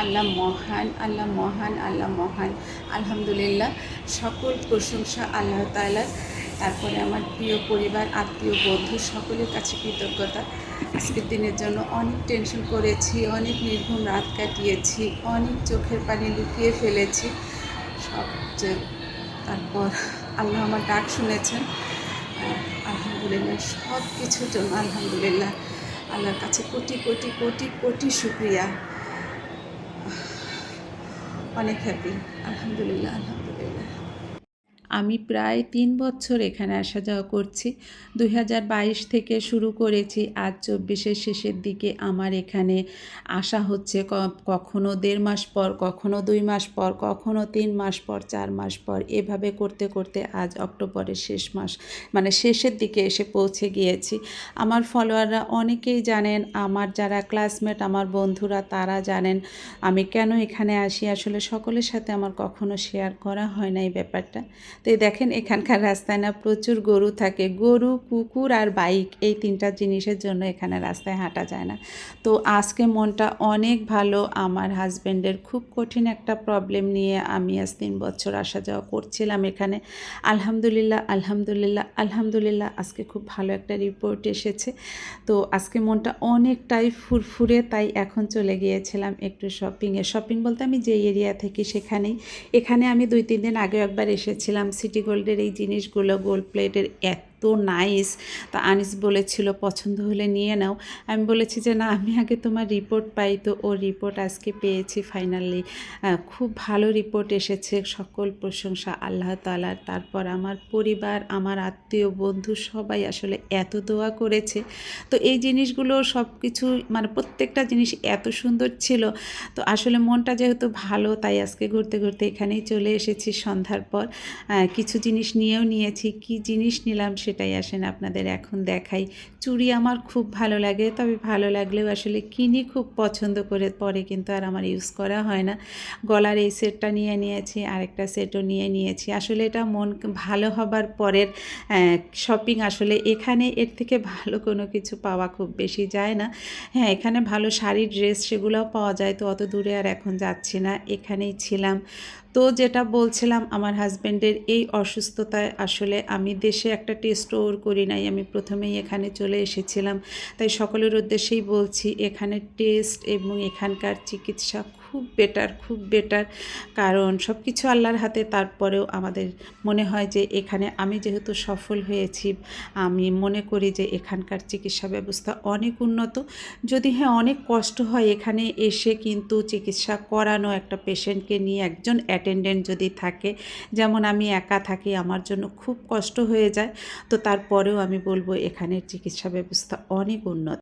আল্লাহ মহান আল্লাহ মহান আল্লাহ মহান। আলহামদুলিল্লাহ, সকল প্রশংসা আল্লাহ তাআলার তারপরে আমার প্রিয় পরিবার, আত্মীয়, বন্ধু, সকলের কাছে কৃতজ্ঞতা। আজকের দিনের জন্য অনেক টেনশন করেছি, অনেক নির্ঘুম রাত কাটিয়েছি, অনেক চোখের পানি লুকিয়ে ফেলেছি। সব তারপর আল্লাহ আমার ডাক শুনেছেন। আলহামদুলিল্লাহ সব কিছুর জন্য আলহামদুলিল্লাহ। আল্লাহর কাছে কোটি কোটি কোটি কোটি শুক্রিয়া। অনেক হ্যাপি আলহামদুলিল্লাহ আলহামদুলিল্লাহ আমি প্রায় তিন বছর এখানে আসা যাওয়া করছি। দুই হাজার বাইশ থেকে শুরু করেছি। আজ চব্বিশের শেষের দিকে আমার এখানে আসা হচ্ছে। কখনো দেড় মাস পর, কখনো দুই মাস পর, কখনো তিন মাস পর, চার মাস পর। এভাবে করতে করতে আজ অক্টোবরের শেষ মাস মানে শেষের দিকে এসে পৌঁছে গিয়েছি। আমার ফলোয়াররা অনেকেই জানেন, আমার যারা ক্লাসমেট, আমার বন্ধুরা, তারা জানেন, আমি কেন এখানে আসি। আসলে সকলের সাথে আমার কখনো শেয়ার করা হয় না এই ব্যাপারটা। তো দেখেন, এখানকার রাস্তায় না প্রচুর গরু থাকে। গরু, কুকুর আর বাইক, এই তিনটা জিনিসের জন্য এখানে রাস্তায় হাঁটা যায় না। তো আজকে মনটা অনেক ভালো, আমার হাজব্যান্ডের খুব কঠিন একটা প্রবলেম নিয়ে আমি আজ তিন বছর আসা যাওয়া করছিলাম এখানে। আলহামদুলিল্লাহ আলহামদুলিল্লাহ আলহামদুলিল্লাহ, আজকে খুব ভালো একটা রিপোর্ট এসেছে। তো আজকে মনটা অনেকটাই ফুরফুরে, তাই এখন চলে গিয়েছিলাম একটু শপিংয়ে শপিং বলতে আমি যে এরিয়া থেকে সেখানেই। এখানে আমি দুই, তিন দিন আগে একবার এসেছিলাম সিটি গোল্ডের এই জিনিসগুলো গোল্ড প্লেটের এত নাইস তা আনিস বলেছিল, পছন্দ হলে নিয়ে নাও। আমি বলেছি যে, না, আমি আগে তোমার রিপোর্ট পাই। তো ও রিপোর্ট আজকে পেয়েছি ফাইনালি খুব ভালো রিপোর্ট এসেছে, সকল প্রশংসা আল্লাহ তালার। তারপর আমার পরিবার, আমার আত্মীয়, বন্ধু সবাই আসলে এত দোয়া করেছে। তো এই জিনিসগুলো সব কিছু মানে প্রত্যেকটা জিনিস এত সুন্দর ছিল। তো আসলে মনটা যেহেতু ভালো, তাই আজকে ঘুরতে ঘুরতে এখানেই চলে এসেছি সন্ধ্যার পর। কিছু জিনিস নিয়েও নিয়েছি। কি জিনিস নিলাম সেটাই আসেন আপনাদের এখন দেখাই। চুড়ি আমার খুব ভালো লাগে, তবে ভালো লাগলেও আসলে কিনি খুব পছন্দ করে পরে কিন্তু আর আমার ইউজ করা হয় না। গলার এই সেটটা নিয়ে নিয়েছি, আরেকটা সেটও নিয়ে নিয়েছি। আসলে এটা মন ভালো হবার পরের শপিং আসলে এখানে এর থেকে ভালো কোনো কিছু পাওয়া খুব বেশি যায় না। হ্যাঁ এখানে ভালো শাড়ি ড্রেস সেগুলোও পাওয়া যায়, তো অত দূরে আর এখন যাচ্ছি না। এখানেই ছিলাম। তো যেটা বলছিলাম, আমার হাজব্যান্ডের এই অসুস্থতায় আসলে আমি দেশে একটা টেস্ট ওর করি নাই, আমি প্রথমেই এখানে চলে এসেছিলাম। তাই সকলের উদ্দেশ্যেই বলছি, এখানে টেস্ট এবং এখানকার চিকিৎসা খুব বেটার খুব বেটার কারণ সব কিছু আল্লাহর হাতে, তারপরেও আমাদের মনে হয় যে এখানে আমি যেহেতু সফল হয়েছি, আমি মনে করি যে এখানকার চিকিৎসা ব্যবস্থা অনেক উন্নত। যদি হ্যাঁ অনেক কষ্ট হয় এখানে এসে কিন্তু চিকিৎসা করানো একটা পেশেন্টকে নিয়ে একজন অ্যাটেন্ডেন্ট যদি থাকে, যেমন আমি একা থাকি, আমার জন্য খুব কষ্ট হয়ে যায়। তো তারপরেও আমি বলব এখানের চিকিৎসা ব্যবস্থা অনেক উন্নত।